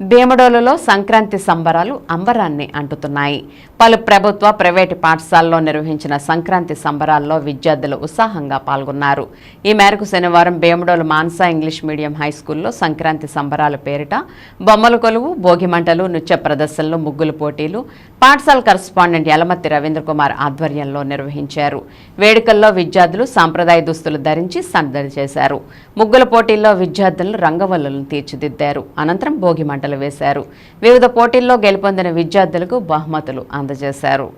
భీమడోలులో సంక్రాంతి సంబరాలు అంబరాన్ని అంటుతున్నాయి. పలు ప్రభుత్వ ప్రైవేటు పాఠశాలలో నిర్వహించిన సంక్రాంతి సంబరాల్లో విద్యార్థులు ఉత్సాహంగా పాల్గొన్నారు. ఈ మేరకు శనివారం Bhimadolu Mansa English medium high స్కూల్లో సంక్రాంతి సంబరాల పేరిట బొమ్మల కొలువు భోగిమంటలు నృత్య ప్రదర్శనలు ముగ్గులు పోటీలు పాఠశాల కరస్పాండెంట్ యలమత్తి రవీంద్ర కుమార్ ఆధ్వర్యంలో నిర్వహించారు. వేడుకల్లో విద్యార్థులు సాంప్రదాయ దుస్తులు ధరించి సందడి చేశారు. ముగ్గుల పోటీల్లో విద్యార్థులు రంగవల్లులను తీర్చిదిద్దారు. అనంతరం భోగిమంటలు మంటలు వేశారు. వివిధ పోటీల్లో గెలుపొందిన విద్యార్థులకు బహుమతులు అందజేశారు.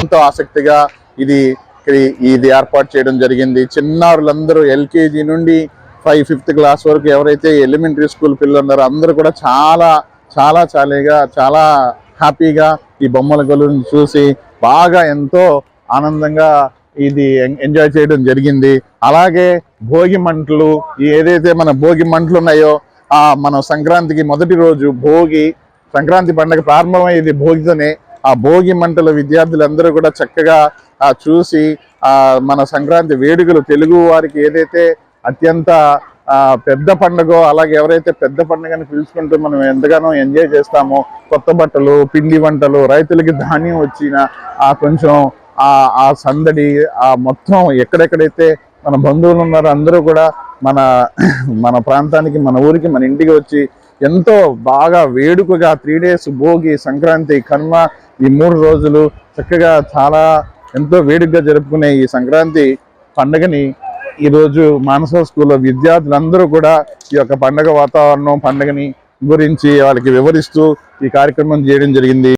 ఎంతో ఆసక్తిగా ఇది ఇది- ఇది ఏర్పాటు చేయడం జరిగింది. చిన్నారులందరూ ఎల్కేజీ నుండి ఫైవ్ ఫిఫ్త్ క్లాస్ వరకు ఎవరైతే ఎలిమెంటరీ స్కూల్ పిల్లలు ఉన్నారో అందరూ కూడా చాలా చాలా చాలీగా చాలా హ్యాపీగా ఈ బొమ్మల గొలుని చూసి బాగా ఎంతో ఆనందంగా ఇది ఎం- ఎంజాయ్ చేయడం జరిగింది. అలాగే భోగి మంటలు ఏదైతే మన భోగి మంటలు ఉన్నాయో ఆ మన సంక్రాంతికి మొదటి రోజు భోగి సంక్రాంతి పండుగ ప్రారంభమయ్యేది భోగితోనే. ఆ భోగి మంటలు విద్యార్థులందరూ కూడా చక్కగా చూసి మన సంక్రాంతి వేడుకలు తెలుగు వారికి ఏదైతే అత్యంత పెద్ద పండుగ అలాగే ఎవరైతే పెద్ద పండుగని పిలుచుకుంటూ మనం ఎంతగానో ఎంజాయ్ చేస్తామో కొత్త బట్టలు పిండి వంటలు రైతులకి ధాన్యం వచ్చిన ఆ కొంచెం ఆ ఆ సందడి ఆ మొత్తం ఎక్కడెక్కడైతే మన బంధువులు ఉన్నారో అందరూ కూడా మన మన ప్రాంతానికి మన ఊరికి మన ఇంటికి వచ్చి ఎంతో బాగా వేడుకగా త్రీ డేస్ భోగి సంక్రాంతి కనుమ ఈ మూడు రోజులు చక్కగా చాలా ఎంతో వేడుకగా జరుపుకునే ఈ సంక్రాంతి పండుగని ఈరోజు మానస స్కూల్లో విద్యార్థులందరూ కూడా ఈ యొక్క పండగ వాతావరణం పండగని గురించి వాళ్ళకి వివరిస్తూ ఈ కార్యక్రమం చేయడం జరిగింది.